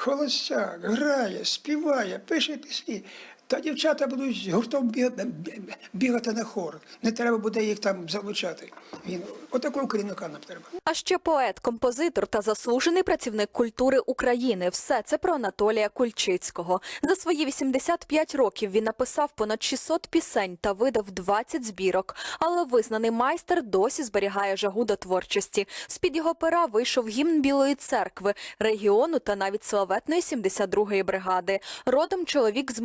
холостяк, грає, співає, пише пісні. Та дівчата будуть гуртом бігати, на хор. Не треба буде їх там залучати. Він отакого керівника нам треба. А ще поет, композитор та заслужений працівник культури України. Все це про Анатолія Кульчицького. За свої 85 років він написав понад 600 пісень та видав 20 збірок. Але визнаний майстер досі зберігає жагу до творчості. З-під його пера вийшов гімн Білої церкви, регіону та навіть славетної 72-ї бригади. Родом чоловік з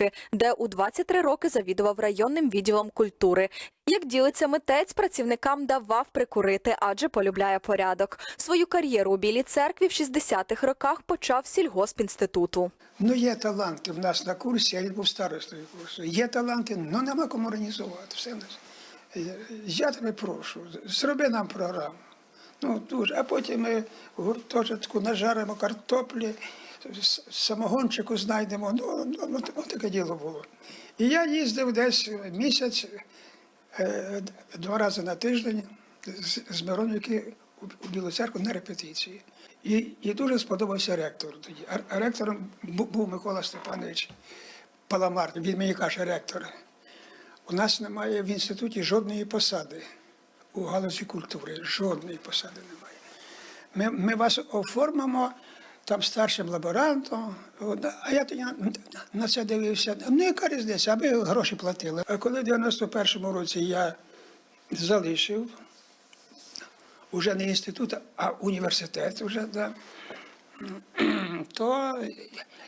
Миронівки, де у 23 роки завідував районним відділом культури. Як ділиться митець, працівникам давав прикурити, адже полюбляє порядок. Свою кар'єру у Білій церкві в 60-х роках почав сільгоспінституту. Ну, є таланти в нас на курсі, я він був старостою курсу. Є таланти, ну нема кому організувати. Все нас. Я- тебе прошу, зроби нам програму. Ну, дуже. А потім ми гуртожитку нажаримо картоплі, самогончику знайдемо. Ну, ну, ну, от таке діло було. І я їздив десь місяць, е, два рази на тиждень з, Миронівки у, Білу церкву на репетиції. І, і дуже сподобався ректор тоді. Ректором був Микола Степанович Паламар. Він мені каже, ректор, у нас немає в інституті жодної посади у галузі культури. Жодної посади немає. Ми, ми вас оформимо там старшим лаборантом. А я тоді на, це дивився. Ну, яка різниця, аби гроші платили. А коли в 91-му році я залишив уже не інститут, а університет, вже, да, то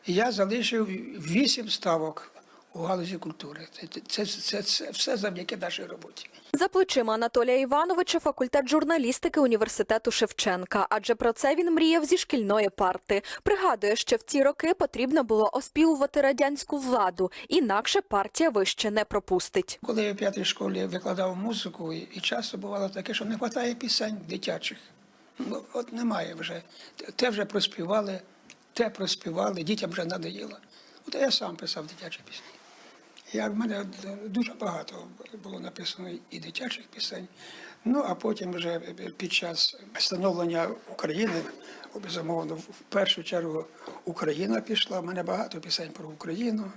я залишив вісім ставок у галузі культури. Це, це, це, це все завдяки нашій роботі. За плечима Анатолія Івановича факультет журналістики університету Шевченка, адже про це він мріяв зі шкільної парти. Пригадує, що в ті роки потрібно було оспівувати радянську владу, інакше партія вище не пропустить. Коли я в п'ятій школі викладав музику, і, часто бувало таке, що не вистачає пісень дитячих. Ну, от немає вже. Те вже проспівали, те проспівали, дітям вже надоїло. От я сам писав дитячі пісні. Я, в мене дуже багато було написано і дитячих пісень. Ну, а потім вже під час становлення України, безумовно, в першу чергу Україна пішла. У мене багато пісень про Україну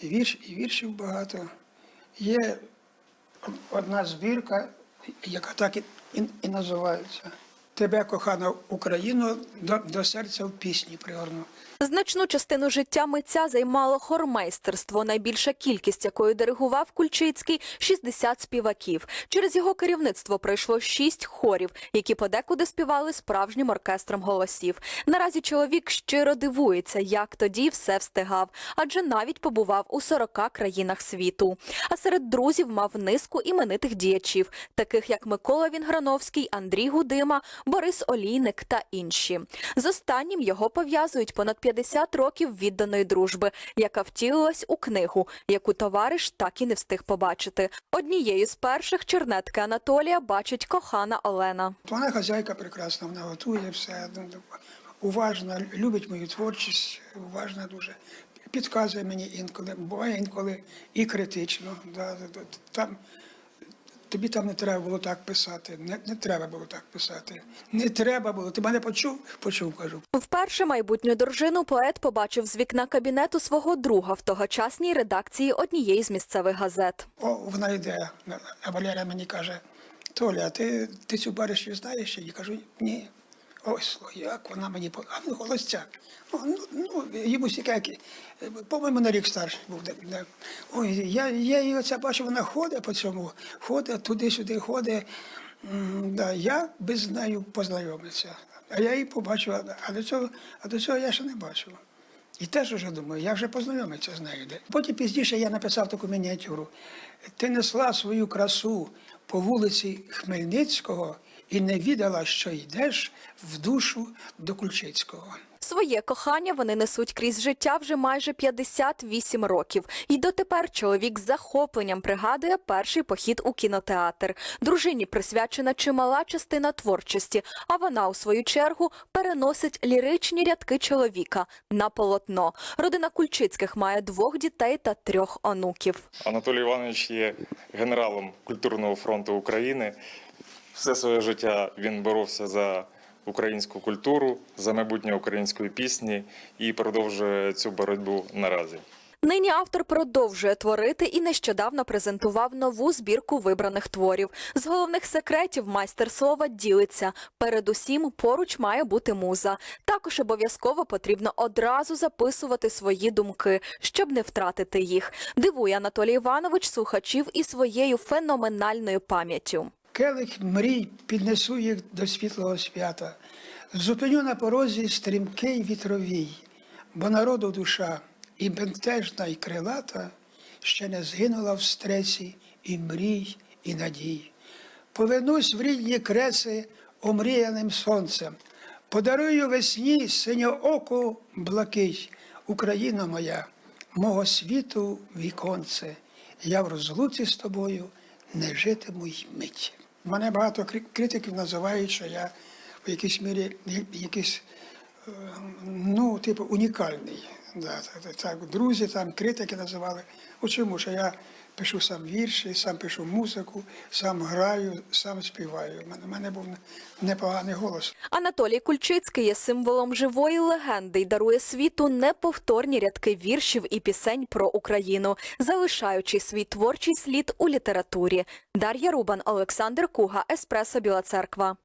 і, вірш, і віршів багато. Є одна збірка, яка так і, і, і називається Тебе, кохана Україно, до, до серця в пісні пригорну. Значну частину життя митця займало хормейстерство, найбільша кількість якої диригував Кульчицький – 60 співаків. Через його керівництво пройшло шість хорів, які подекуди співали справжнім оркестром голосів. Наразі чоловік щиро дивується, як тоді все встигав, адже навіть побував у 40 країнах світу. А серед друзів мав низку іменитих діячів, таких як Микола Вінграновський, Андрій Гудима, Борис Олійник та інші. З останнім його пов'язують понад 50 років відданої дружби, яка втілилась у книгу, яку товариш так і не встиг побачити. Однією з перших чернетки Анатолія бачить кохана Олена. Вона хазяйка прекрасна, вона готує все. ну, Уважна, любить мою творчість, уважна дуже. Підказує мені інколи, буває інколи і критично. Да. Там, тобі там не треба було так писати, не, не треба було так писати. Не треба було. Ти мене почув? Почув, кажу. Вперше майбутню дружину поет побачив з вікна кабінету свого друга в тогочасній редакції однієї з місцевих газет. О, вона йде, а Валерія мені каже, Толя, ти, ти цю баришню знаєш? Я кажу, ні. Ось, о, як вона мені а ну холостяк. Ну, ну, ну йому сікаки, по-моєму, на рік старший був. Ой, я, я її оце бачу, вона ходить по цьому, ходить туди-сюди, ходить. Да, я би з нею познайомився. А я її побачив, а до цього, а до цього я ще не бачив. І теж вже думаю, я вже познайомився з нею. де. Потім пізніше я написав таку мініатюру. Ти несла свою красу по вулиці Хмельницького і не віддала, що йдеш в душу до Кульчицького. Своє кохання вони несуть крізь життя вже майже 58 років. І дотепер чоловік з захопленням пригадує перший похід у кінотеатр. Дружині присвячена чимала частина творчості, а вона, у свою чергу, переносить ліричні рядки чоловіка на полотно. Родина Кульчицьких має двох дітей та трьох онуків. Анатолій Іванович є генералом культурного фронту України. Все своє життя він боровся за українську культуру, за майбутнє української пісні і продовжує цю боротьбу наразі. Нині автор продовжує творити і нещодавно презентував нову збірку вибраних творів. З головних секретів майстер слова ділиться. Передусім, поруч має бути муза. Також обов'язково потрібно одразу записувати свої думки, щоб не втратити їх. Дивує Анатолій Іванович слухачів і своєю феноменальною пам'яттю. Келих мрій піднесу їх до світлого свята. Зупиню на порозі стрімкий вітровій, бо народу душа і бентежна, і крилата ще не згинула в стресі і мрій, і надій. Повернусь в рідні креси омріяним сонцем, подарую весні синьооку блакить, Україна моя, мого світу віконце, я в розлуці з тобою не житиму й мить. Мене багато критиків називають, що я в якійсь мірі якийсь, е, ну, типу, унікальний. Да, так, друзі, там критики називали. У чому? Що я пишу сам вірші, сам пишу музику, сам граю, сам співаю. У мене, мене був непоганий голос. Анатолій Кульчицький є символом живої легенди й дарує світу неповторні рядки віршів і пісень про Україну, залишаючи свій творчий слід у літературі. Дар'я Рубан, Олександр Куга, Еспресо Біла Церква.